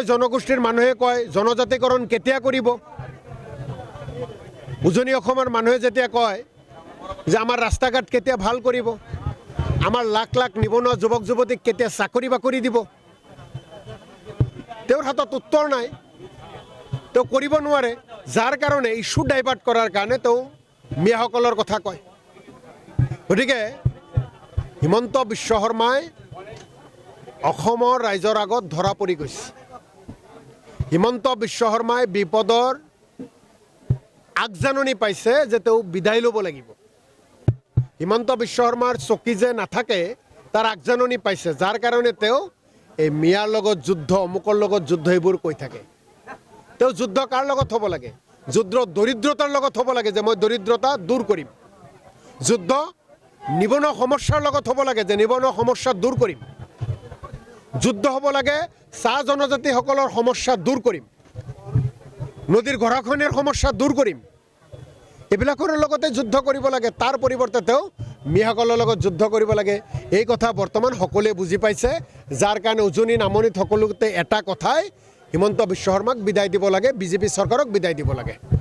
জনগোষ্ঠীৰ মানুহে কয়, জনজাতিকৰণ কেতিয়া কৰিব? উজনি অসমৰ মানুহে কয় যে আমাৰ ৰাস্তা কেতিয়া ভালো কৰিব, আমাৰ লাখ লাখ নিবনুৱা যুৱক যুৱতীক কেতিয়া চাকৰি বাকৰি দিব, তেওঁৰ হাতত উত্তৰ নাই। তেওঁ কৰিব নোৱাৰে, যাৰ কাৰণে ইছ্যু ডাইভাৰ্ট কৰাৰ কাৰণে তেওঁ মিয়াসকলৰ কথা কয়। গতিকে হিমন্ত বিশ্ব শৰ্মাই অসমৰ ৰাইজৰ আগত ধৰা পৰি গৈছে। হিমন্ত বিশ্ব শৰ্মাই বিপদৰ আগজাননী পাইছে যে তেওঁ বিদায় ল'ব লাগিব। হিমন্ত বিশ্ব শৰ্মাৰ চকী যে নাথাকে, তাৰ আগজাননী পাইছে। যাৰ কাৰণে তেওঁ এই মিয়াৰ লগত যুদ্ধ, অমুকৰ লগত যুদ্ধ এইবোৰ কৈ থাকে। তেওঁ যুদ্ধ কাৰ লগত হ'ব লাগে? যুদ্ধ দৰিদ্ৰতাৰ লগত হ'ব লাগে যে মই দৰিদ্ৰতা দূৰ কৰিম। যুদ্ধ নিবনুৱা সমস্যাৰ লগত হ'ব লাগে যে নিবনুৱা সমস্যা দূৰ কৰিম। যুদ্ধ হ'ব লাগে, চাহ জনজাতিসকলৰ সমস্যা দূৰ কৰিম। নদীৰ গৰাখহনীয়াৰ সমস্যা দূৰ কৰিম। এইবিলাকৰ লগতে যুদ্ধ কৰিব লাগে, তাৰ পৰিৱৰ্তে তেওঁ মিয়াসকলৰ লগত যুদ্ধ কৰিব লাগে। এই কথা বৰ্তমান সকলোৱে বুজি পাইছে। যাৰ কাৰণে উজনি নামনিত সকলোতে এটা কথাই, হিমন্ত বিশ্ব শৰ্মাক বিদায় দিব লাগে, বিজেপি চৰকাৰক বিদায় দিব লাগে।